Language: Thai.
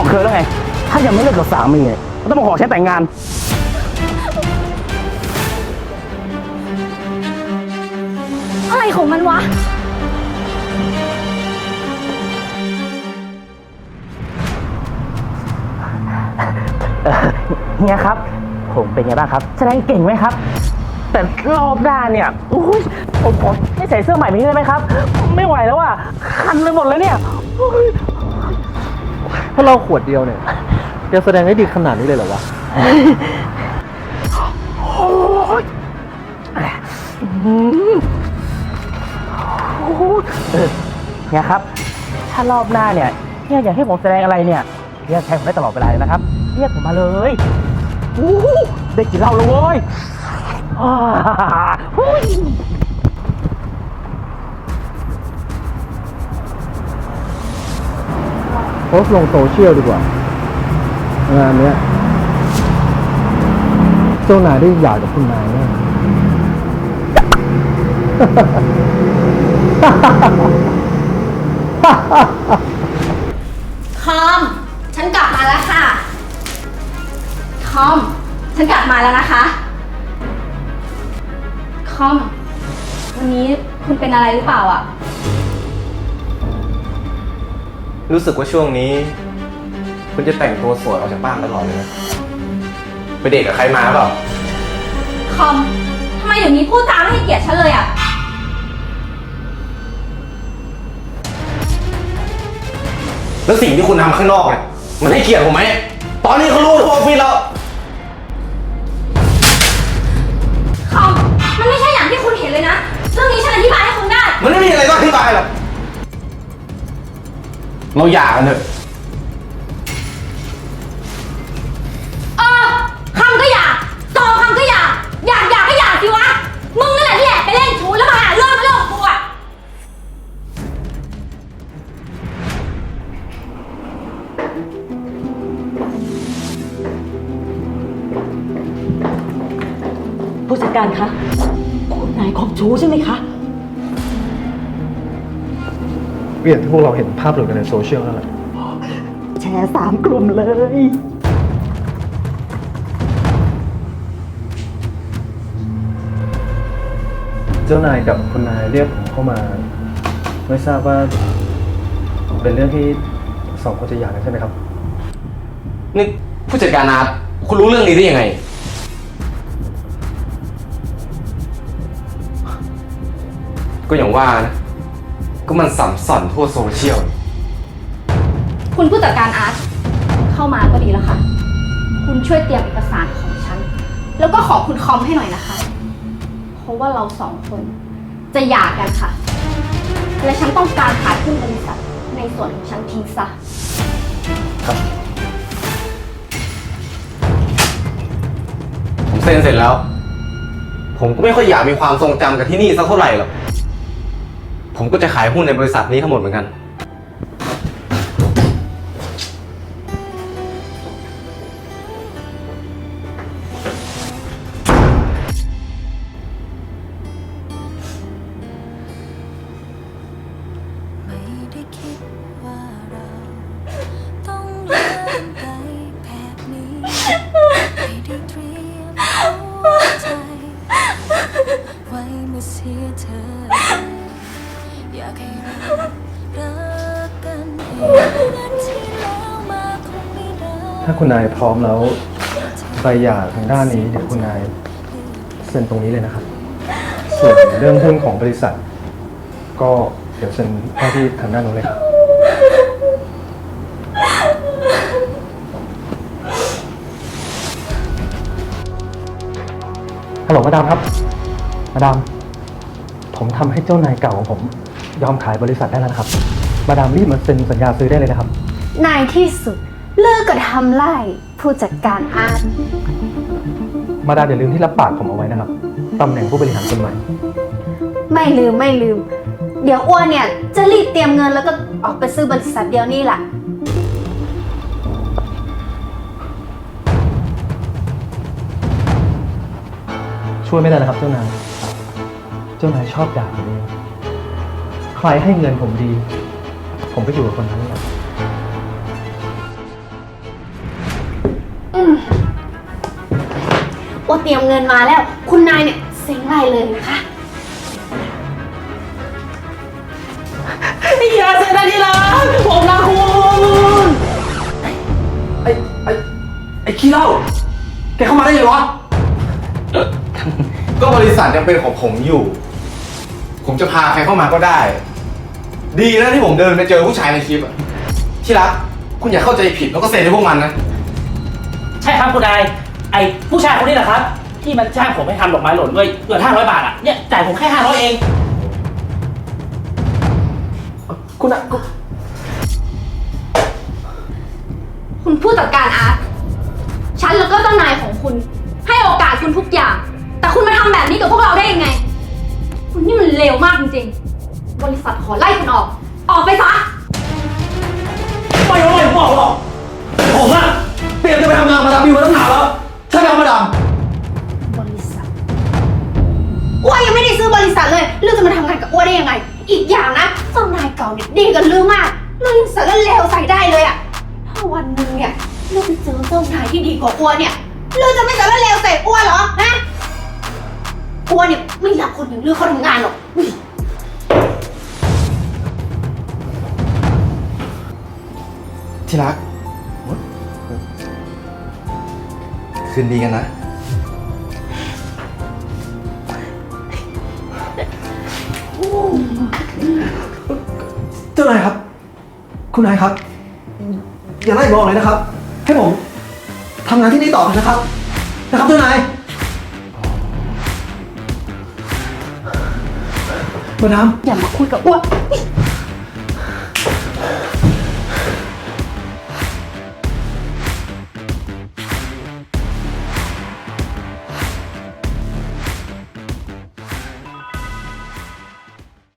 บอกเธอแล้วไง ถ้ายังไม่เลิกกับสามีเนี่ยก็ต้องมาขอฉันแต่งงาน อะไรของมันวะเอ่อเฮียครับ ผมเป็นไงบ้างครับ แสดงเก่งไหมครับ แต่รอบหน้าเนี่ยอุ๊ยผมขอให้ใส่เสื้อใหม่ไปนี้ได้ไหมครับ ไม่ไหวแล้วอะ คันไปหมดแล้วเนี่ยอุ๊ย ถ้าเราขวดเดียวเนี่ยจะแสดงได้ดีขนาดนี้เลยเหรอวะเออเฮียครับ ถ้ารอบหน้าเนี่ยเฮียอยากให้ผมแสดงอะไรเนี่ยเฮียใช้ผมได้ตลอดเวลาเลยนะครับ เรียกผมมาเลยอู้หูได้กินเหล้าแล้วเว้ยอ่าหุ้ย โพสต์ลงโซเชียลดีกว่างานเนี้ยเจ้านายได้หย่ากับคุณนายแน่คอม ฉันกลับมาแล้วค่ะคอม ฉันกลับมาแล้วนะคะ คอม วันนี้คุณเป็นอะไรหรือเปล่าอะ รู้สึกว่าช่วงนี้ คุณจะแต่งตัวสวยออกจากบ้านตลอดเลยนะไปเดทกับใครมาเปล่าคอมทำไมอย่างนี้พูดจาไม่ให้เกียรติฉันเลยอะ แล้วสิ่งที่คุณทำข้างนอกเนี่ยมันให้เกียรติผมไหมตอนนี้เขารู้ทั่วออฟฟิศแล้วคอม มันไม่ใช่อย่างที่คุณเห็นเลยนะ เรื่องนี้ฉันอธิบายให้คุณได้ มันไม่มีอะไร เราหย่ากันเถอะ เออคำก็อยากสองคำก็อยาก อยากอยากก็อยากสิวะ มึงนั่นแหละที่แอบไปเล่นชู้แล้วมาหาเรื่องมาเรื่องของกูอะ ผู้จัดการคะคุณนายของชู้ใช่ไหมคะ เปลี่ยนที่พวกเราเห็นภาพหลุดกันในโซเชียลนั่นแหละ แชร์สามกลุ่มเลย เจ้านายกับคุณนายเรียกผมเข้ามา ไม่ทราบว่าเป็นเรื่องที่สองคนจะหย่ากันใช่ไหมครับ นี่ผู้จัดการอาร์ตคุณรู้เรื่องนี้ได้ยังไง ก็อย่างว่านะ ก็มันสัมสอนทั่วโซเชียลคุณผู้จัดการอาร์ตเข้ามาก็ดีแล้วค่ะ คุณช่วยเตรียมเอกสารของฉัน แล้วก็ขอคุณคอมให้หน่อยนะคะ เพราะว่าเราสองคนจะหย่ากันค่ะ และฉันต้องการขายหุ้นบริษัทในส่วนของฉันทิ้งซะผมเซ็นเสร็จแล้ว ผมก็ไม่ค่อยอยากมีความทรงจำกับที่นี่สักเท่าไหร่หรอก ผมก็จะขายหุ้นในบริษัทนี้ทั้งหมดเหมือนกัน ไม่ได้คิดว่าเราต้องเลื่อนไปแบบนี้ ไม่ได้เตรียมหัวใจ ไว้เมื่อเสียเธอ อยากให้เรารักกันเหมือนที่แล้วมาคงไม่ได้ถ้าคุณนายพร้อมแล้วใบหย่าทางด้านนี้เดี๋ยวคุณนายเซ็นตรงนี้เลยนะครับ ส่วนเรื่องหุ้นของบริษัท ก็เดี๋ยวเซ็นหน้าที่ทางด้านนู้นเลยครับ ฮัลโหลมาดามครับ มาดาม ผมทำให้เจ้านายเก่าของผม ยอมขายบริษัทได้แล้วนะครับ มาดามรีบมาเซ็นสัญญาซื้อได้เลยนะครับนายที่สุดเลิกกับทำไล่ผู้จัดการอาร์ตมาดามอย่าลืมที่รับปากผมเอาไว้นะครับตำแหน่งผู้บริหารคนใหม่ไม่ลืมไม่ลืม เดี๋ยวอ้วนเนี่ยจะรีบเตรียมเงินแล้วก็ออกไปซื้อบริษัทเดียวนี่แหละช่วยไม่ได้นะครับเจ้านายเจ้านายชอบด่าผมเอง ใครให้เงินผมดี ผมไปอยู่กับคนนั้นแหละโอเตรียมเงินมาแล้ว คุณนายเนี่ยเซ็งไรเลยนะคะไอ้ยาเซ็นไที่รักผมรักคุณไอ้ไอ้ไอ้ขี้เล่าแกเข้ามาได้ยังวะ ก็บริษัทยังเป็นของผมอยู่ ผมจะพาใครเข้ามาก็ได้ ดีนะที่ผมเดินไปเจอผู้ชายในคลิปอะที่รัก คุณอย่าเข้าใจผิดแล้วก็เซ็นให้พวกมันนะ ใช่ครับคุณนาย ไอ้ผู้ชายคนนี้แหละครับ ที่มันจ้างผมให้ทำดอกไม้หล่นด้วยเงินห้าร้อยบาทอะเนี่ยจ่ายผมแค่ห้าร้อยเอง คุณอะคุณคุณผู้จัดการอาร์ตฉันแล้วก็เจ้านายของคุณ ให้โอกาสคุณทุกอย่าง แต่คุณมาทำแบบนี้กับพวกเราได้ยังไง คุณนี่มันเลวมากจริงๆ บริษัทขอไล่คุณออก ออกไปซะ ไม่ไม่ผมบอกหรอกผมอะเตรียมจะไปทำงานมาดามบิวมาตั้งนานแล้วใช่ไหมครับมาดามบริษัทอ้วนยังไม่ได้ซื้อบริษัทเลยเรื่องจะมาทำงานกับอ้วนได้ยังไง อีกอย่างนะเจ้านายเก่าเนี่ยดีกันเรื่องมากเรื่องสารเลวใส่ได้เลยอะถ้าวันหนึ่งเนี่ยเรื่องไปเจอเจ้านายที่ดีกว่าอ้วนเนี่ยเรื่องจะไม่สารเลวใส่อ้วนเหรอฮะอ้วนเนี่ยไม่รับคนอย่างเรื่องเขาทำงานหรอก ที่รัก คืนดีกันนะ เจ้านายครับ คุณนายครับ อย่าไล่บอกเลยนะครับ ให้ผมทำงานที่นี่ต่อนะครับ นะครับเจ้านาย มาดามอย่ามาคุยกับอ้วน